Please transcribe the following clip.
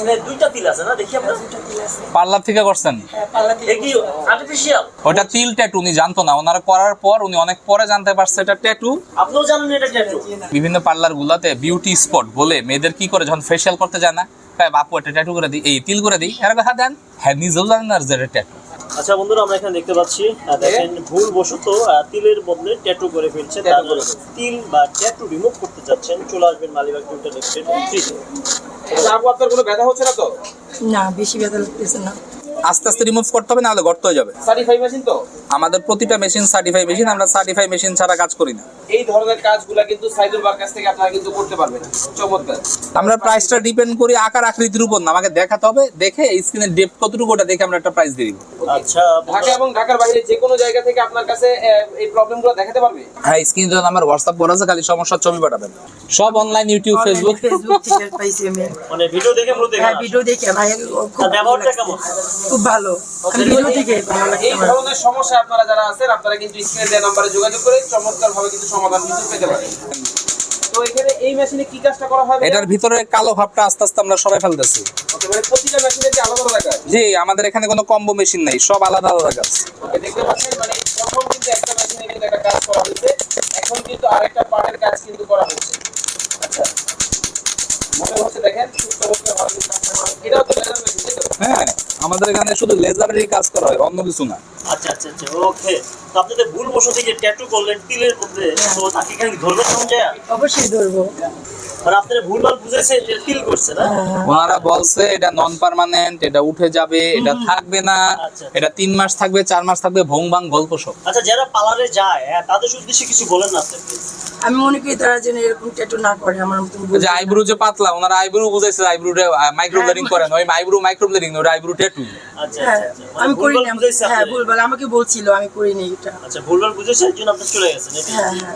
এখানে দুইটা তিল আছে না? দেখি আমরা। দুটো পার্লার থেকে করছেন? হ্যাঁ পাল্লা থেকে এ কি আর্টিফিশিয়াল ওটা তিল ট্যাটু উনি জানতো না। ওনারা করার পর উনি অনেক পরে জানতে পারছে এটা ট্যাটু আপনিও জানেন এটা ট্যাটু বিভিন্ন পার্লার গুলাতে বিউটি স্পট বলে মেয়েদের কি করে যখন ফেসিয়াল করতে যায় না তাই বাপু এটা ট্যাটু করে দিই এই তিল করে দিই। এর কথা দেন হ্যাঁ নিজেও জানেন না যে ট্যাটু আচ্ছা বন্ধুরা আমরা এখানে দেখতে পাচ্ছি দেখেন। ভুল বশত তিলের বদলে ট্যাটু করে ফেলছে তিল বা ট্যাটু রিমুভ করতে চাচ্ছেন। চলে আসবেন মালিবাগ আপু আপনার কোনো ব্যথা হচ্ছে না তো? না বেশি ব্যথা লাগতেছে না। আস্তে আস্তে রিমুভ করতে হবে নাহলে গর্ত হয়ে যাবে। সার্টিফাই মেশিন তো? আমাদের প্রতিটা মেশিন সার্টিফাই মেশিন আমরা সার্টিফাই মেশিন ছাড়া কাজ করি না। এই ধরনের কাজগুলা কিন্তু সাইদুল বার কাছ থেকে আপনারা কিন্তু করতে পারবেন। চমৎকার। আমরা প্রাইসটা ডিপেন্ড করি আকার আকৃতির উপর না আমাকে দেখাতে হবে দেখে এই স্ক্রিনের ডেপ কতটুকু ওটা দেখে আমরা একটা প্রাইস দিয়ে দিব। আচ্ছা ঢাকা এবং ঢাকার বাইরে যে কোনো জায়গা থেকে আপনার কাছে এই প্রবলেমগুলো দেখাতে পারবে? হ্যাঁ স্ক্রিনে যখন আমার হোয়াটসঅ্যাপ করা আছে খালি সমস্যার ছবি পাঠাবেন। সব অনলাইন ইউটিউব ফেসবুক ফেসবুক থেকে পাইছি আমি মানে ভিডিও দেখে মূলত হ্যাঁ ভিডিও দেখে ভাই ব্যবহারটা কেমন? খুব ভালো। লাগছে এই ধরনের সমস্যা আপনারা যারা আছেন আপনারা কিন্তু স্ক্রিনে দেওয়া নাম্বারে যোগাযোগ করে চমৎকার ভাবে কিন্তু সমাধান কিন্তু পেতে পারেন। তো এখানে এই মেশিনে কি কাজটা করা হয় এটার ভিতরে কালো ভাবটা আস্তে আস্তে আমরা সরাই ফেলতেছি। মানে প্রতিটা মেশিনে কি আলাদা আলাদা কাজ? জি আমাদের এখানে কোনো কম্বো মেশিন নেই সব আলাদা আলাদা কাজ। দেখতে পাচ্ছেন মানে প্রথম কিন্তু একটা মেশিনে কিন্তু একটা কাজ করা হয়েছে। এখন কিন্তু আরেকটা পার্টের কাজ কিন্তু করা হচ্ছে আচ্ছা হ্যাঁ আমাদের এখানে শুধু লেজারেরই কাজ করা হয় অন্য কিছু না। আচ্ছা আচ্ছা আচ্ছা ওকে। তো আপনাদের ভুল বশত যে ট্যাটু করলেন তিলের মধ্যে তো তাকে এখানে ধরবেন অবশ্যই ধরবো। মানে আপনারা ভুলভাল বুঝেছে যে তিল করছে না? ওনারা বলছে এটা নন পার্মানেন্ট এটা উঠে যাবে এটা থাকবে না আচ্ছা। এটা তিন মাস থাকবে চার মাস থাকবে ভং ভাং গল্প সব আচ্ছা যারা পার্লারে যায় হ্যাঁ তাদের উদ্দেশ্যে কিছু বলেন না আমি মনে করি তারা যেন এরকম ট্যাটু না করে আমার মতন যে আইব্রু যে পাতলা ওনারা আইব্রু বুঝাইছে আইব্রু মাইক্রো ব্লেডিং করেন ওই আইব্রু মাইক্রো ব্লেডিং ওটা আইব্রু ট্যাটু আচ্ছা হ্যাঁ আচ্ছা আমি করি না হ্যাঁ। ভুলভাল আমাকে বলছিল আমি করিনি এটা। আচ্ছা ভুলভাল বুঝেছে এর জন্য আপনি চলে গেছেন হ্যাঁ হ্যাঁ।